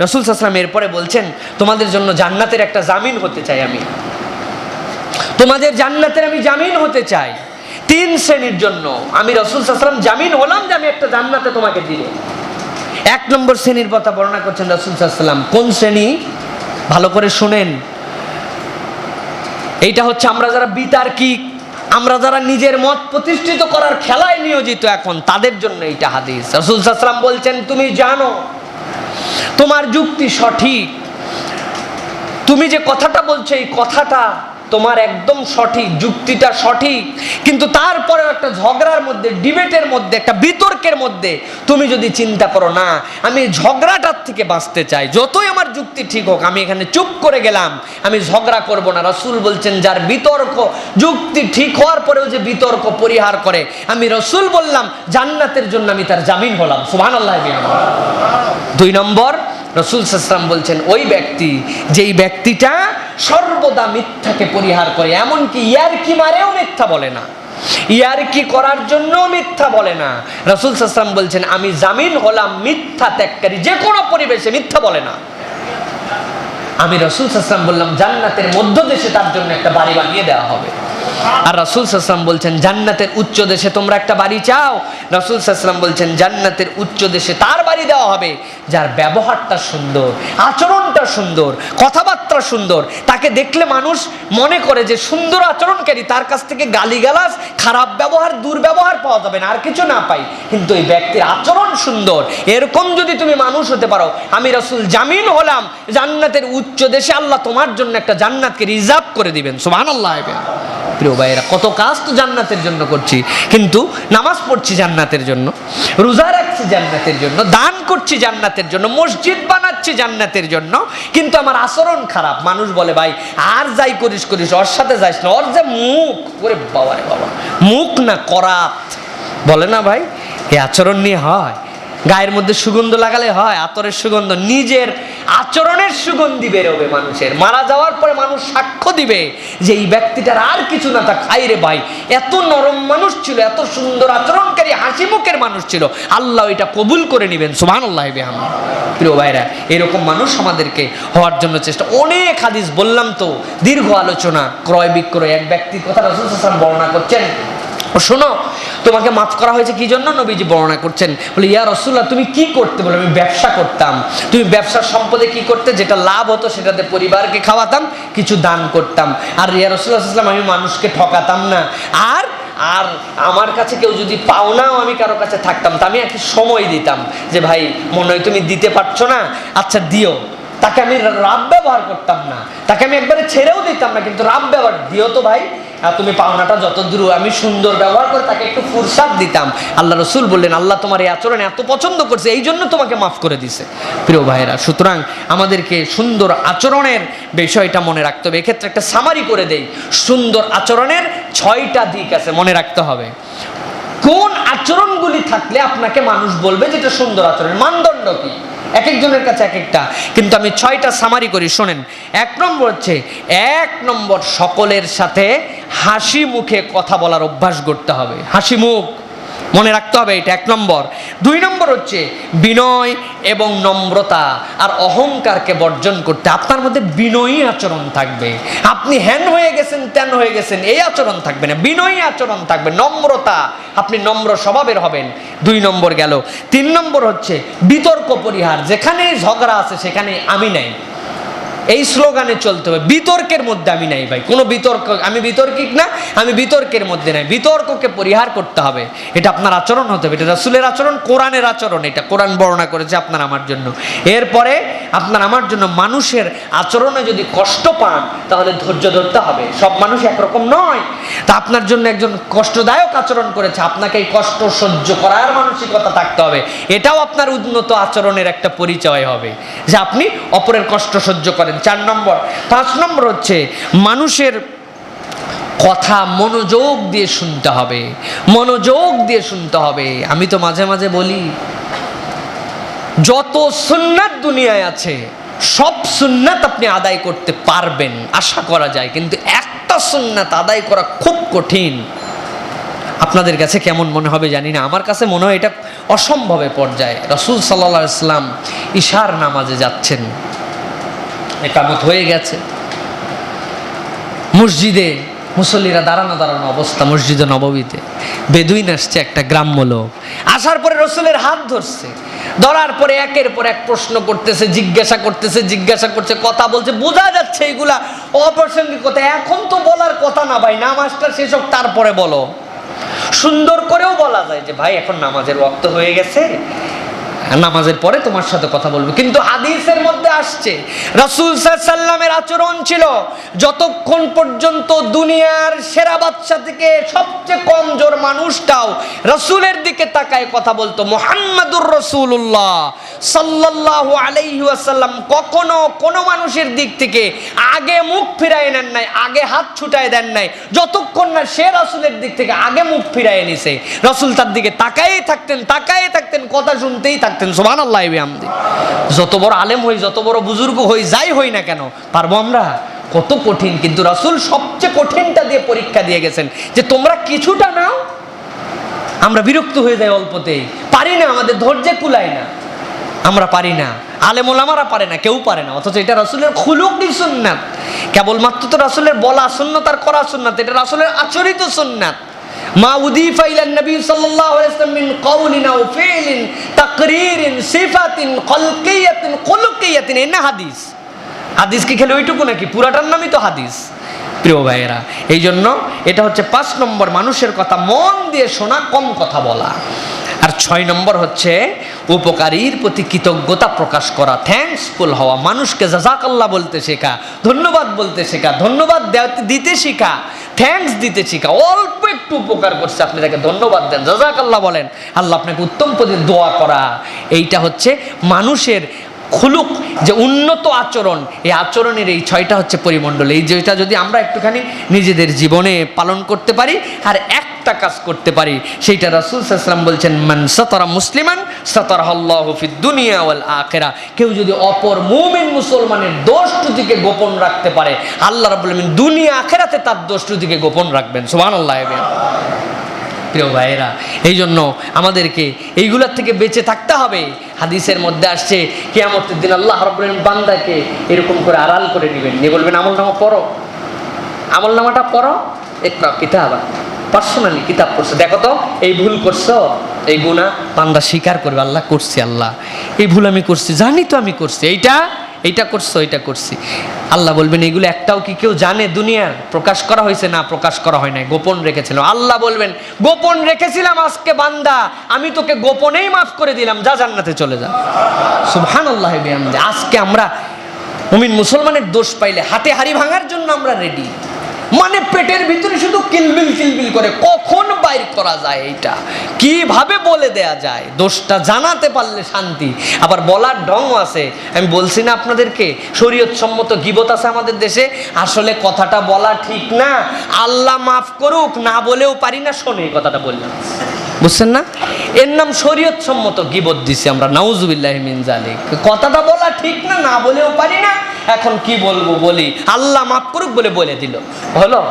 রসুল সাসলাম এরপরে বলছেন, তোমাদের জন্য জান্নাতের একটা জামিন হতে চাই আমি। তোমাদের জান্নাতের আমি জামিন হতে চাই। তিন শ্রেণির জন্য আমি রসুল সাসলাম জামিন হলাম যে আমি একটা জান্নাতে তোমাকে দিব। এক নম্বর শ্রেণির কথা বর্ণনা করছেন রসুল সাল্লাম কোন শ্রেণি? ভালো করে শুনেন। এইটা হচ্ছে আমরা যারা বিতার্কিক, আমরা যারা নিজের মত প্রতিষ্ঠিত করার খেলায় নিয়োজিত এখন, তাদের জন্য এইটা হাদিস। রসুল সাসলাম বলছেন, তুমি জানো তোমার যুক্তি সঠিক। তুমি যে কথাটা বলছো এই কথাটা তোমার একদম সঠিক, যুক্তিটা সঠিক। কিন্তু তারপরেও একটা ঝগড়ার মধ্যে, ডিবেটের মধ্যে, একটা বিতর্কের মধ্যে তুমি যদি চিন্তা করো, না, আমি ঝগড়াটার থেকে বাঁচতে চাই। যতই আমার যুক্তি ঠিক হোক, আমি এখানে চুপ করে গেলাম, আমি ঝগড়া করব না। রসুল বলছেন, যার বিতর্ক, যুক্তি ঠিক হওয়ার পরেও যে বিতর্ক পরিহার করে, আমি রসুল বললাম, জান্নাতের জন্য আমি তার জামিন হলাম। সুহান আল্লাহ দুই নম্বর রসুল সাসলাম বলছেন, ওই ব্যক্তি যেই ব্যক্তিটা সর্বদা মিথ্যাকে পরিহার করে, এমনকি ইয়ারকি মারেও মিথ্যা বলে না। ইয়ারকি করার জন্য মিথ্যা বলে না। রসুল সাসলাম বলছেন, আমি জামিন হলাম মিথ্যা ত্যাগকারী, যে কোনো পরিবেশে মিথ্যা বলে না। আমি রসুল সাসলাম বললাম, জান্নাতের মধ্য দেশে তার জন্য একটা বাড়ি বানিয়ে দেওয়া হবে। আর রসুল সাসলাম বলছেন, জান্নাতের উচ্চ দেশে তোমরা একটা বাড়ি চাও? রসুল সাসলাম বলছেন, জান্নাতের উচ্চ দেশে তার বাড়ি দেওয়া হবে যার ব্যবহারটা সুন্দর, আচরণটা সুন্দর, কথাবার্তা সুন্দর। তাকে দেখলে মানুষ মনে করে যে সুন্দর আচরণকারী, তার কাছ থেকে গালিগালাজ, খারাপ ব্যবহার, দুর্ব্যবহার পাওয়া যাবে না, আর কিছু না পাই। কিন্তু এই ব্যক্তির আচরণ সুন্দর। এরকম যদি তুমি মানুষ হতে পারো, আমি রসুল জামিন হলাম, জান্নাতের উচ্চ দেশে আল্লাহ তোমার জন্য একটা জান্নাতকে রিজার্ভ করে দিবেন। সুবহান আল্লাহ প্রিয় ভাইয়েরা, কত কাজ তো জান্নাতের জন্য করছি। কিন্তু নামাজ পড়ছি জান্নাতের জন্য, রোজা রাখছি জান্নাতের জন্য, দান করছি জান্নাতের জন্য, মসজিদ বানাচ্ছি জান্নাতের জন্য, কিন্তু আমার আচরণ খারাপ। মানুষ বলে, ভাই, আর যাই করিস করিস, ওর সাথে যাইস না। ওর যে মুখ, ওরে বাবা রে বাবা, মুখ না করাত। বলে না ভাই এই আচরণ নিয়ে হয়। গায়ের মধ্যে সুগন্ধ লাগালে হয়, আতরের সুগন্ধ, নিজের আচরণের সুগন্ধি বেরোবে মানুষের। মারা যাওয়ার পরে মানুষ সাক্ষ্য দিবে যে এই ব্যক্তিটার আর কিছু না, তা খাই রে ভাই। এত নরম মানুষ ছিল, এত সুন্দর আচরণকারী, হাসি মুখের মানুষ ছিল। আল্লাহ এটা কবুল করে নেবেন সুমান আল্লাহ প্রিয় ভাইরা, এরকম মানুষ আমাদেরকে হওয়ার জন্য চেষ্টা। অনেক হাদিস বললাম তো, দীর্ঘ আলোচনা, ক্রয় বিক্রয়, এক ব্যক্তির কথা রসুল বর্ণনা করছেন। শোনো তোমাকে মাফ করা হয়েছে কি জন্য? নবীজি বর্ণনা করছেন, বলে, ইয়া রসুল্লাহ তুমি কি করতে? বলে, আমি ব্যবসা করতাম। তুমি ব্যবসার সম্পদে কি করতে? যেটা লাভ হতো সেটাতে পরিবারকে খাওয়াতাম, কিছু দান করতাম। আর ইয়া রসুল্লাহ আমি মানুষকে ঠকাতাম না। আর আর আমার কাছে কেউ যদি পাওনাও আমি কারও কাছে থাকতাম। তা আমি একটু সময় দিতাম। যে, ভাই, মনে হয় তুমি দিতে পারছ না। আচ্ছা দিও। তাকে আমি রাব ব্যবহার করতাম না। তাকে আমি একবারে ছেড়েও দিতাম না। কিন্তু রাব ব্যবহার, দিও তো ভাই তুমি পাওনাটা যত দূর আমি সুন্দর ব্যবহার করে তাকে একটু ফুরসাদ দিতাম। আল্লাহ রসুল বললেন, আল্লাহ তোমার এই আচরণ এত পছন্দ করছে, এই জন্য তোমাকে মাফ করে দিছে। প্রিয় ভাইয়েরা, সুতরাং আমাদেরকে সুন্দর আচরণের বিষয়টা মনে রাখতে হবে। এক্ষেত্রে একটা সামারি করে দেই। সুন্দর আচরণের ছয়টা দিক আছে, মনে রাখতে হবে। কোন আচরণগুলি থাকলে আপনাকে মানুষ বলবে যেটা সুন্দর আচরণ? মানদণ্ড কি? এক একজনের কাছে এক একটা। কিন্তু আমি ছয়টা সামারি করি, শোনেন। এক নম্বর হচ্ছে, এক নম্বর সকলের সাথে হাসি মুখে কথা বলার অভ্যাস করতে হবে। হাসি মুখ। মনে রাখতে হবে এটা এক নম্বর। দুই নম্বর হচ্ছে বিনয় এবং নম্রতা আর অহংকারকে বর্জন করতে। আপনার মধ্যে বিনয়ী আচরণ থাকবে। আপনি হ্যান হয়ে গেছেন ত্যান হয়ে গেছেন, এই আচরণ থাকবে না। বিনয়ী আচরণ থাকবে, নম্রতা। আপনি নম্র স্বভাবের হবেন। দুই নম্বর গেল। তিন নম্বর হচ্ছে বিতর্ক পরিহার। যেখানে ঝগড়া আছে সেখানে আমি নাই। এই স্লোগানে চলতে হবে। বিতর্কের মধ্যে আমি নাই ভাই। কোনো বিতর্ক, আমি বিতর্কিক না, আমি বিতর্কের মধ্যে নাই। বিতর্ককে পরিহার করতে হবে। এটা আপনার আচরণ হতে হবে। এটা রাসুলের আচরণ, কোরআনের আচরণ। এটা কোরআন বর্ণনা করেছে আপনার আমার জন্য। এরপরে আপনার আমার জন্য মানুষের আচরণে যদি কষ্ট পান, তাহলে ধৈর্য ধরতে হবে। সব মানুষ একরকম নয়। তা আপনার জন্য একজন কষ্টদায়ক আচরণ করেছে। আপনাকে এই কষ্ট সহ্য করার মানসিকতা থাকতে হবে। এটাও আপনার উন্নত আচরণের একটা পরিচয় হবে। যে আপনি অপরের কষ্ট সহ্য করেন। চার নম্বর। পাঁচ নম্বর হচ্ছে, মানুষের কথা মনোযোগ দিয়ে শুনতে হবে। মনোযোগ দিয়ে শুনতে হবে। আমি তো মাঝে মাঝে বলি, যত সুন্নাত দুনিয়ায় আছে, সব সুন্নাত আপনি আদায় করতে পারবেন, আশা করা যায়। কিন্তু একটা সুন্নাত আদায় করা খুব কঠিন। আপনাদের কাছে কেমন মনে হবে জানি না। আমার কাছে মনে হয় এটা অসম্ভবে পর্যায়ে। রসুল সাল্লা ইসলাম ঈশার নামাজে যাচ্ছেন। একামত হয়ে গেছে। মসজিদে মুসল্লিরা দাঁড়ানো দাঁড়ানো অবস্থা মসজিদে নববীতে। বেদুইন আসছে একটা গ্রাম্য লোক। আসার পরে রসুলের হাত ধরছে। ধরার পরে একের পর এক প্রশ্ন করতেছে, জিজ্ঞাসা করতেছে, জিজ্ঞাসা করছে, কথা বলছে, বোঝা যাচ্ছে এগুলা অপ্রাসঙ্গিক কথা এখন তো বলার কথা না ভাই, নামাজটা হোক, তারপরে বলো। সুন্দর করেও বলা যায় যে, ভাই, এখন নামাজের রক্ত হয়ে গেছে। নামাজের পরে তোমার সাথে কথা বলব। কিন্তু হাদিসের মধ্যে আসছে, রাসূল সাল্লামের আচরণ ছিল যতক্ষণ পর্যন্ত দুনিয়ার সেরা বাচ্চা থেকে সবচেয়ে কমজোর মানুষটাও রাসূলের দিকে তাকায় কথা বলতো, মোহাম্মদুর রসুল্লাহ সাল্লাল্লাহু আলাইহি ওয়াসাল্লাম কখনো কোনো মানুষের দিক থেকে আগে মুখ ফিরায় নেন নাই, আগে হাত ছুটায় দেন নাই। যতক্ষণ না সে রাসূলের দিক থেকে আগে মুখ ফিরায় নিছে, রাসূল তার দিকে তাকায়েই থাকতেন তাকায়েই থাকতেন, কথা শুনতেই থাকতেন। সুবহান আল্লাহ আমদি যত বড় আলেম হই, যত বড় বুজুর্গ হই, যাই হই না কেন, পারব আমরা? কত কঠিন, কিন্তু রাসূল সবচেয়ে কঠিনটা দিয়ে পরীক্ষা দিয়ে গেছেন যে, তোমরা কিছুটা নাও, আমরা বিরক্ত হয়ে যাই অল্পতেই। পারি না, আমাদের ধৈর্যে কুলাই না। আমরা পারি না। আলেম ওলামারা পারে না, কেউ পারে না। অথচ এটা রাসূলের খুলুকি সুন্নাত। কেবলমাত্র তো রাসূলের বলা সুন্নাত আর করা সুন্নাত, এটা রাসূলের আচরিত সুন্নাত। মা উদিফা ইলা নবী সাল্লাল্লাহু আলাইহি ওয়াসাল্লাম মিন কাউলিন আও ফি'লিন তাকরীরিন সিফাতিন খলকিয়াতিন খুলুকিয়াতিন। এনা হাদিস? হাদিস কি খেলে ওইটুকু নাকি? পুরাটার নামই তো হাদিস। প্রিয় ভাইয়েরা এই জন্য এটা হচ্ছে পাঁচ নম্বর মানুষের কথা, মন দিয়ে শোনা, কম কথা বলা। আর ছয় নম্বর হচ্ছে উপকারীর প্রতি কৃতজ্ঞতা প্রকাশ করা থ্যাঙ্কসফুল হওয়া। মানুষকে জাজাকাল্লাহ বলতে শেখা, ধন্যবাদ বলতে শেখা, ধন্যবাদ দিতে শেখা। থ্যাঙ্কস দিতে শিখা। অল্প একটু উপকার করছে, আপনি তাকে ধন্যবাদ দেন। জাজাকাল্লাহ বলেন, আল্লাহ আপনাকে উত্তম পদে দোয়া করা। এইটা হচ্ছে মানুষের খুলুক যে উন্নত আচরণ, এই আচরণের এই ছয়টা হচ্ছে পরিমণ্ডল। এই যেটা যদি আমরা একটুখানি নিজেদের জীবনে পালন করতে পারি আর একটা কাজ করতে পারি, সেইটা রাসূল সাল্লাম বলছেন, মান সাতারা মুসলিমান সাতারা আল্লাহু ফিদ দুনিয়া ওয়াল আখিরা। কেউ যদি অপর মুমিন মুসলমানের দোষ ত্রুটিকে গোপন রাখতে পারে, আল্লাহ আলামিন দুনিয়া আখেরাতে তার দোষ ত্রুটিকে গোপন রাখবেন। সুবহানাল্লাহ প্রিয় ভাইয়েরা এই জন্য আমাদেরকে এইগুলোর থেকে বেঁচে থাকতে হবে। হাদিসের মধ্যে আসছে, কেয়ামতের দিন আল্লাহ রব্বুল বান্দাকে এরকম করে আড়াল করে নেবেন নিয়ে বলবেন, আমল নামা পড়ো। আমল নামাটা পড়ো একটু কিতাব পার্সোনালি কিতাব পড়ছো। দেখো তো, এই ভুল করছ, এই গুণা বান্দা স্বীকার করবে, আল্লাহ করছি, আল্লাহ। এই ভুল আমি করছি, জানি তো আমি করছি। এইটা এইটা করছ এটা করছি। আল্লাহ বলবেন, এগুলো একটাও কি কেউ জানে? দুনিয়ার প্রকাশ করা হয়েছে না প্রকাশ করা হয় নাই? গোপন রেখেছিল। আল্লাহ বলবেন, গোপন রেখেছিলাম আজকে, বান্দা। আমি তোকে গোপনেই মাফ করে দিলাম। যা জান্নাতে চলে যা। সুবহান আল্লাহ আজকে আমরা মুমিন মুসলমানের দোষ পাইলে হাতে হাড়ি ভাঙার জন্য আমরা রেডি মানে পেটের ভিতরে শুধু কিলবিল কিলবিল করে, কখন বাইর করা যায় এইটা? কীভাবে বলে দেয়া যায়? দোষটা জানাতে পারলে শান্তি। আবার বলার ঢং আছে। আমি বলছি না আপনাদেরকে শরীয়ত সম্মত গিবত আছে আমাদের দেশে। আসলে কথাটা বলা ঠিক না। আল্লাহ মাফ করুক, না বলেও পারি না। শোনে কথাটা বললাম। বুঝছেন না? এর নাম শরীয়ত সম্মত গিবত দিছি আমরা। নাউজুবিল্লাহ মিন জালিক কথাটা বলা ঠিক না না বলেও পারি না। এখন কি বলব বলি? আল্লাহ মাফ করুক বলে বলে দিল। হলো?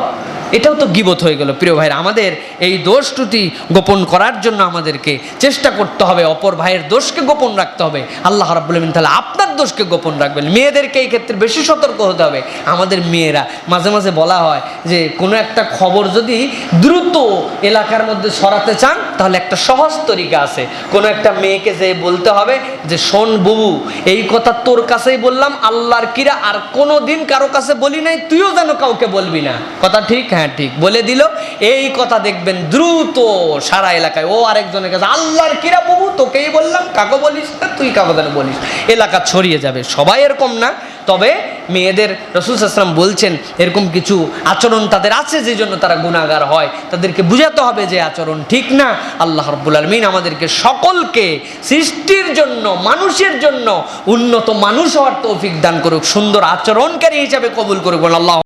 এটাও তো গিবত হয়ে গেল, প্রিয় ভাইয়ের আমাদের এই দোষ ত্রুটি গোপন করার জন্য আমাদেরকে চেষ্টা করতে হবে, অপর ভাইয়ের দোষকে গোপন রাখতে হবে। আল্লাহ রাব্বুল আলামিন তাহলে আপনার দোষকে গোপন রাখবেন। মেয়েদেরকে এই ক্ষেত্রে বেশি সতর্ক হতে হবে। আমাদের মেয়েরা, মাঝে মাঝে বলা হয় যে, কোনো একটা খবর যদি দ্রুত এলাকার মধ্যে সরাতে চান তাহলে একটা সহজ তরিকা আছে। কোনো একটা মেয়েকে যে বলতে হবে যে, শোন বুবু, এই কথা তোর কাছেই বললাম, আল্লাহর কিরা, আর কোনো দিন কারও কাছে বলি নাই, তুইও যেন কাউকে বলবি না। কথা ঠিক? হ্যাঁ ঠিক। বলে দিল, এই কথা দেখবেন দ্রুত সারা এলাকায়। ও আরেকজনের কাছে, আল্লাহর কিরা বুবু, তোকেই বললাম, কাকে বলিস না, তুই কাকে যেন বলিস? এলাকা ছড়িয়ে যাবে। সবাই এরকম না, তবে মেয়েদের রসুল আসলাম বলছেন, এরকম কিছু আচরণ তাদের আছে যে জন্য তারা গুণাগার হয়? তাদেরকে বুঝাতে হবে যে আচরণ ঠিক না। আল্লাহ রব্বুল আলমিন আমাদেরকে সকলকে সৃষ্টির জন্য, মানুষের জন্য উন্নত মানুষ হওয়ার তৌফিক দান করুক, সুন্দর আচরণকারী হিসাবে কবুল করুক আল্লাহ